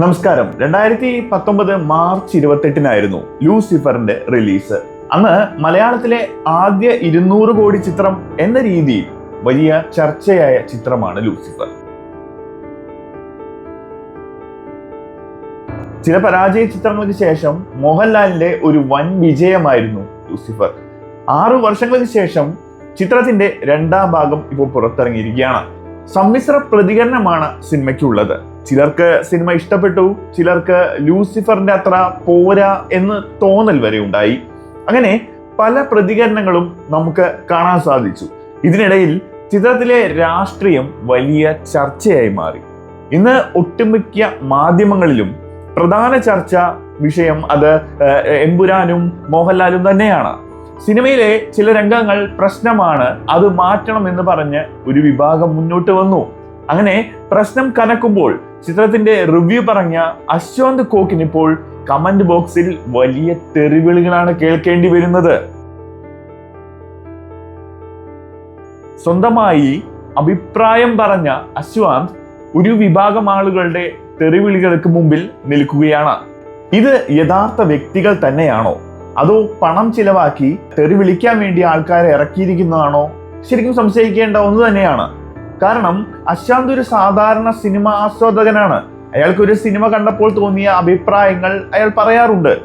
നമസ്കാരം. രണ്ടായിരത്തി പത്തൊമ്പത് മാർച്ച് ഇരുപത്തെട്ടിനായിരുന്നു ലൂസിഫറിന്റെ റിലീസ്. അന്ന് മലയാളത്തിലെ ആദ്യ ഇരുന്നൂറ് കോടി ചിത്രം എന്ന രീതിയിൽ വലിയ ചർച്ചയായ ചിത്രമാണ് ലൂസിഫർ. ചില പരാജയ ചിത്രങ്ങൾക്ക് ശേഷം മോഹൻലാലിന്റെ ഒരു വൻ വിജയമായിരുന്നു ലൂസിഫർ. ആറു വർഷങ്ങൾക്ക് ശേഷം ചിത്രത്തിന്റെ രണ്ടാം ഭാഗം ഇപ്പോൾ പുറത്തിറങ്ങിയിരിക്കുകയാണ്. സമ്മിശ്ര പ്രതികരണമാണ് സിനിമയ്ക്കുള്ളത്. ചിലർക്ക് സിനിമ ഇഷ്ടപ്പെട്ടു ചിലർക്ക് ലൂസിഫറിന്റെ അത്ര പോരാ എന്ന് തോന്നൽ വരെ ഉണ്ടായി. അങ്ങനെ പല പ്രതികരണങ്ങളും നമുക്ക് കാണാൻ സാധിച്ചു. ഇതിനിടയിൽ ചിത്രത്തിലെ രാഷ്ട്രീയം വലിയ ചർച്ചയായി മാറി. ഇന്ന് ഒട്ടുമിക്ക മാധ്യമങ്ങളിലും പ്രധാന ചർച്ച വിഷയം അത് എമ്പുരാനും മോഹൻലാലും തന്നെയാണ്. സിനിമയിലെ ചില രംഗങ്ങൾ പ്രശ്നമാണ് അത് മാറ്റണം എന്ന് പറഞ്ഞ് ഒരു വിഭാഗം മുന്നോട്ട് വന്നു. അങ്ങനെ പ്രശ്നം കനക്കുമ്പോൾ ചിത്രത്തിന്റെ റിവ്യൂ പറഞ്ഞ അശ്വന്ത് കോക്കിന് ഇപ്പോൾ കമന്റ് ബോക്സിൽ വലിയ തെറിവിളികളാണ് കേൾക്കേണ്ടി വരുന്നത്. സ്വന്തമായി അഭിപ്രായം പറഞ്ഞ അശ്വാന്ത് ഒരു വിഭാഗം ആളുകളുടെ തെറിവിളികൾക്ക് മുമ്പിൽ നിൽക്കുകയാണ്. ഇത് യഥാർത്ഥ വ്യക്തികൾ തന്നെയാണോ? അതോ പണം ചിലവാക്കി തെറി വിളിക്കാൻ വേണ്ടി ആൾക്കാരെ ഇറക്കിയിരിക്കുന്നതാണോ? ശരിക്കും സംശയിക്കേണ്ട ഒന്ന് തന്നെയാണ്. കാരണം അശാന്ത് ഒരു സാധാരണ സിനിമ ആസ്വാദകനാണ്. അയാൾക്ക് ഒരു സിനിമ കണ്ടപ്പോൾ തോന്നിയ അഭിപ്രായങ്ങൾ അയാൾ പറയാറുണ്ട്.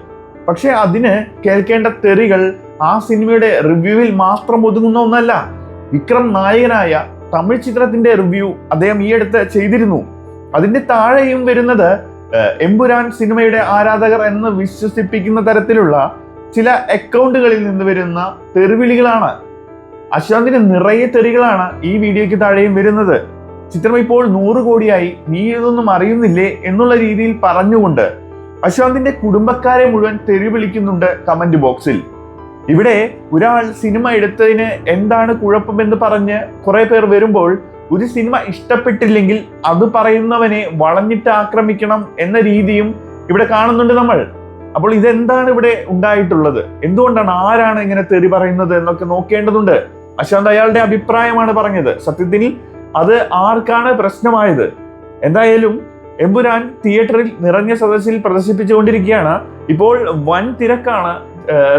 പക്ഷെ അതിന് കേൾക്കേണ്ട തെറികൾ ആ സിനിമയുടെ റിവ്യൂവിൽ മാത്രം ഒതുങ്ങുന്ന ഒന്നല്ല. വിക്രം നായകനായ തമിഴ് ചിത്രത്തിന്റെ റിവ്യൂ അദ്ദേഹം ഈ അടുത്ത് ചെയ്തിരുന്നു. അതിന്റെ താഴെയും വരുന്നത് എമ്പുരാൻ സിനിമയുടെ ആരാധകർ എന്ന് വിശ്വസിപ്പിക്കുന്ന തരത്തിലുള്ള ചില അക്കൗണ്ടുകളിൽ നിന്ന് വരുന്ന തെറിവിളികളാണ്. അശാന്തിന് നിറയെ തെറികളാണ് ഈ വീഡിയോയ്ക്ക് താഴെയും വരുന്നത്. ചിത്രം ഇപ്പോൾ നൂറ് കോടിയായി. നീ ഇതൊന്നും അറിയുന്നില്ലേ എന്നുള്ള രീതിയിൽ പറഞ്ഞുകൊണ്ട് അശാന്തിന്റെ കുടുംബക്കാരെ മുഴുവൻ തെറി വിളിക്കുന്നുണ്ട് കമന്റ് ബോക്സിൽ. ഇവിടെ ഒരാൾ സിനിമ എടുത്തതിന് എന്താണ് കുഴപ്പമെന്ന് പറഞ്ഞ് കുറെ പേർ വരുമ്പോൾ ഒരു സിനിമ ഇഷ്ടപ്പെട്ടില്ലെങ്കിൽ അത് പറയുന്നവനെ വളഞ്ഞിട്ട് ആക്രമിക്കണം എന്ന രീതിയും ഇവിടെ കാണുന്നുണ്ട് നമ്മൾ. അപ്പോൾ ഇതെന്താണ് ഇവിടെ ഉണ്ടായിട്ടുള്ളത്? എന്തുകൊണ്ടാണ് ആരാണ് ഇങ്ങനെ തെറി പറയുന്നത് എന്നൊക്കെ നോക്കേണ്ടതുണ്ട്. അശാന്ത് അയാളുടെ അഭിപ്രായമാണ് പറഞ്ഞത്. സത്യത്തിൽ അത് ആർക്കാണ് പ്രശ്നമായത്? എന്തായാലും എമ്പുരാൻ തിയേറ്ററിൽ നിറഞ്ഞ സദസ്സിൽ പ്രദർശിപ്പിച്ചുകൊണ്ടിരിക്കുകയാണ്. ഇപ്പോൾ വൻ തിരക്കാണ്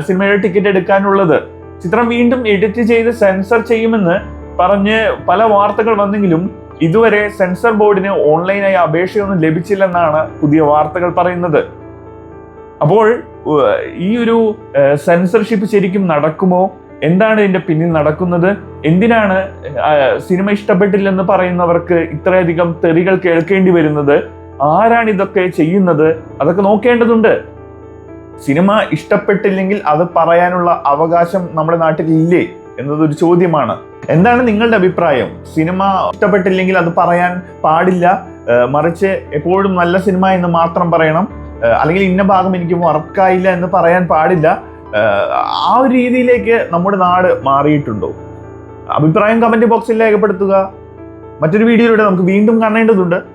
സിനിമയുടെ ടിക്കറ്റ് എടുക്കാനുള്ളത്. ചിത്രം വീണ്ടും എഡിറ്റ് ചെയ്ത് സെൻസർ ചെയ്യുമെന്ന് പറഞ്ഞ് പല വാർത്തകൾ വന്നെങ്കിലും ഇതുവരെ സെൻസർ ബോർഡിന് ഓൺലൈനായി അപേക്ഷയൊന്നും ലഭിച്ചില്ലെന്നാണ് പുതിയ വാർത്തകൾ പറയുന്നത്. അപ്പോൾ ഈ ഒരു സെൻസർഷിപ്പ് ശരിക്കും നടക്കുമോ? എന്താണ് ഇതിന്റെ പിന്നിൽ നടക്കുന്നത്? എന്തിനാണ് സിനിമ ഇഷ്ടപ്പെട്ടില്ലെന്ന് പറയുന്നവർക്ക് ഇത്രയധികം തെറികൾ കേൾക്കേണ്ടി വരുന്നത്? ആരാണ് ഇതൊക്കെ ചെയ്യുന്നത്? അതൊക്കെ നോക്കേണ്ടതുണ്ട്. സിനിമ ഇഷ്ടപ്പെട്ടില്ലെങ്കിൽ അത് പറയാനുള്ള അവകാശം നമ്മുടെ നാട്ടിൽ ഇല്ലേ എന്നതൊരു ചോദ്യമാണ്. എന്താണ് നിങ്ങളുടെ അഭിപ്രായം? സിനിമ ഇഷ്ടപ്പെട്ടില്ലെങ്കിൽ അത് പറയാൻ പാടില്ല. മറിച്ച് എപ്പോഴും നല്ല സിനിമ എന്ന് മാത്രം പറയണം. അല്ലെങ്കിൽ ഇന്ന ഭാഗം എനിക്ക് വർക്കായില്ല എന്ന് പറയാൻ പാടില്ല. ആ ഒരു രീതിയിലേക്ക് നമ്മുടെ നാട് മാറിയിട്ടുണ്ടോ? അഭിപ്രായം കമന്റ് ബോക്സിൽ രേഖപ്പെടുത്തുക. മറ്റൊരു വീഡിയോയിലൂടെ നമുക്ക് വീണ്ടും കാണേണ്ടതുണ്ട്.